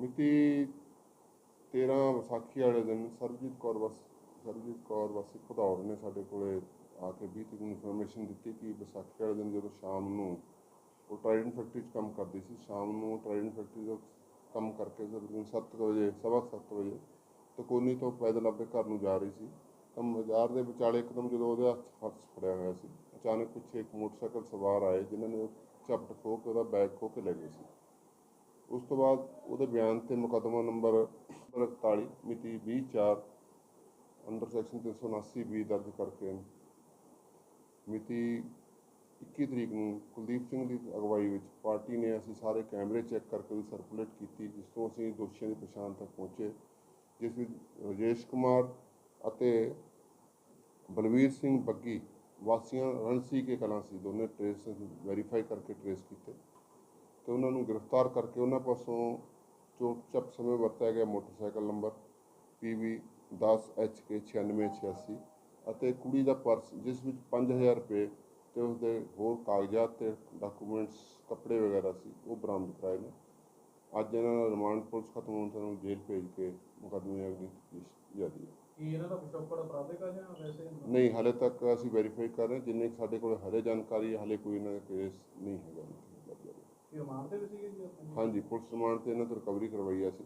ਮਿਤੀ 13 ਵਿਸਾਖੀ ਵਾਲੇ ਦਿਨ ਸਰਬਜੀਤ ਕੌਰ ਵਸ, ਸਰਬਜੀਤ ਕੌਰ ਵਾਸੀ ਖਦੌੜ ਨੇ ਸਾਡੇ ਕੋਲੇ ਆ ਕੇ 20 ਤਰੀਕ ਨੂੰ ਇਨਫੋਰਮੇਸ਼ਨ ਦਿੱਤੀ ਕਿ ਵਿਸਾਖੀ ਵਾਲੇ ਦਿਨ ਜਦੋਂ ਸ਼ਾਮ ਨੂੰ ਉਹ ਟ੍ਰਾਈਡੈਂਟ ਫੈਕਟਰੀ 'ਚ ਕੰਮ ਕਰਦੀ ਸੀ, ਸ਼ਾਮ ਨੂੰ ਟ੍ਰਾਈਡੈਂਟ ਫੈਕਟਰੀ ਤੋਂ ਕੰਮ ਕਰਕੇ ਤਕਰੀਬਨ 7 ਵਜੇ, ਸਵਾ ਕੁ ਸੱਤ ਵਜੇ ਤਕੋਨੀ ਤੋਂ ਪੈਦਲ ਆਪਣੇ ਘਰ ਨੂੰ ਜਾ ਰਹੀ ਸੀ। ਤਾਂ ਬਾਜ਼ਾਰ ਦੇ ਵਿਚਾਲੇ ਇੱਕਦਮ ਜਦੋਂ ਉਹਦੇ ਹੱਥ ਹੱਥ ਫੜਿਆ ਹੋਇਆ ਸੀ, ਅਚਾਨਕ ਪਿੱਛੇ ਇੱਕ ਮੋਟਰਸਾਈਕਲ ਸਵਾਰ ਆਏ ਜਿਨ੍ਹਾਂ ਨੇ ਝਪਟ ਖੋਹ ਕੇ ਉਹਦਾ ਬੈਗ ਖੋਹ ਕੇ ਲੈ ਗਏ ਸੀ। ਉਸ ਤੋਂ ਬਾਅਦ ਉਹਦੇ ਬਿਆਨ ਤੇ ਮੁਕੱਦਮਾ ਨੰਬਰ 41 ਮਿਤੀ 24 ਅੰਡਰ ਸੈਕਸ਼ਨ 379 ਬੀ ਦਰਜ ਕਰਕੇ ਮਿਤੀ 21 ਤਰੀਕ ਨੂੰ ਕੁਲਦੀਪ ਸਿੰਘ ਦੀ ਅਗਵਾਈ ਵਿੱਚ ਪਾਰਟੀ ਨੇ ਅਸੀਂ ਸਾਰੇ ਕੈਮਰੇ ਚੈੱਕ ਕਰਕੇ ਉਹਦੀ ਸਰਕੂਲੇਟ ਕੀਤੀ, ਜਿਸ ਤੋਂ ਅਸੀਂ ਦੋਸ਼ੀਆਂ ਦੀ ਪਛਾਣ ਤੱਕ ਪਹੁੰਚੇ, ਜਿਸ ਵਿੱਚ ਰਾਜੇਸ਼ ਕੁਮਾਰ ਅਤੇ ਬਲਵੀਰ ਸਿੰਘ ਬੱਗੀ ਵਾਸੀਆਂ ਰਣਸੀ ਕੇ ਕਲਾਂ ਸੀ, ਦੋਨੇ ਟ੍ਰੇਸ ਵੈਰੀਫਾਈ ਕਰਕੇ ਟ੍ਰੇਸ ਕੀਤੇ। ਤੇ ਉਹਨਾਂ ਨੂੰ ਗ੍ਰਿਫਤਾਰ ਕਰਕੇ ਉਹਨਾਂ ਪਾਸੋਂ ਚੋਟ ਚੱਪ ਸਮੇਂ ਵਰਤਿਆ ਗਿਆ ਮੋਟਰਸਾਈਕਲ ਨੰਬਰ PV 10 HK 9686 ਅਤੇ ਕੁੜੀ ਦਾ ਪਰਸ ਜਿਸ ਵਿੱਚ 5000 ਰੁਪਏ ਤੇ ਉਸਦੇ ਹੋਰ ਕਾਗਜ਼ਾਤ ਤੇ ਡਾਕੂਮੈਂਟਸ ਕੱਪੜੇ ਵਗੈਰਾ ਸੀ ਉਹ ਬਰਾਮਦ ਕਰਾਏ ਨੇ ਅੱਜ ਇਹਨਾਂ ਦਾ ਰਿਮਾਂਡ ਪੁਲਿਸ ਖਤਮ ਹੋਣ ਤੋਂ ਜੇਲ੍ਹ ਭੇਜ ਕੇ ਮੁਕੱਦਮੇ ਅਗਲੀ ਤਫਤੀਸ਼ ਜਾਰੀ ਹੈ। ਕੀ ਇਹਨਾਂ ਦਾ ਪਿਛੋਕੜ ਅਪਰਾਧਿਕ ਆ ਜਾਂ ਵੈਸੇ ਨਹੀਂ ਹਾਲੇ ਤੱਕ ਅਸੀਂ ਵੈਰੀਫਾਈ ਕਰ ਰਹੇ। ਜਿੰਨੇ ਸਾਡੇ ਕੋਲ ਹਰੇ ਜਾਣਕਾਰੀ ਹਾਲੇ ਕੋਈ ਇਹਨਾਂ ਦਾ ਕੇਸ ਨਹੀਂ ਹੈਗਾ। ਕੀ ਰਿਮਾਂਡ ਤੇ ਵੀ ਸੀਗੇ ਜੀ ਆਪਣੇ? ਹਾਂਜੀ ਪੁਲਿਸ ਰਿਮਾਂਡ ਤੇ ਇਹਨਾਂ ਤੋਂ ਰਿਕਵਰੀ ਕਰਵਾਈ ਆ ਸੀ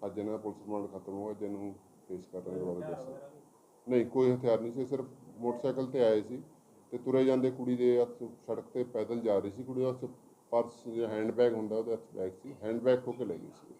ਅੱਜ ਇਹਨਾਂ ਦਾ ਪੁਲਿਸ ਰਿਮਾਂਡ ਖਤਮ ਹੋ ਗਿਆ ਜਿਹਨੂੰ ਪੇਸ਼ ਕਰ ਰਹੇ ਹਥਿਆਰ ਦੱਸ ਵਗੈਰਾ ਵੀ? ਨਹੀਂ ਕੋਈ ਹਥਿਆਰ ਨਹੀਂ ਸੀ ਸਿਰਫ ਮੋਟਰਸਾਈਕਲ ਤੇ ਆਏ ਸੀ ਤੇ ਤੁਰੇ ਜਾਂਦੇ ਕੁੜੀ ਦੇ ਹੱਥ ਸੜਕ ਤੇ ਪੈਦਲ ਜਾ ਰਹੀ ਸੀ। ਕੁੜੀ ਦਾ ਹੱਥ ਪਰਸ ਜਾਂ ਹੈਂਡਬੈਗ ਹੁੰਦਾ ਉਹਦੇ ਹੱਥ ਬੈਗ ਸੀ। ਹੈਂਡਬੈਗ ਖੋ ਕੇ ਲੈ ਗਈ ਸੀ।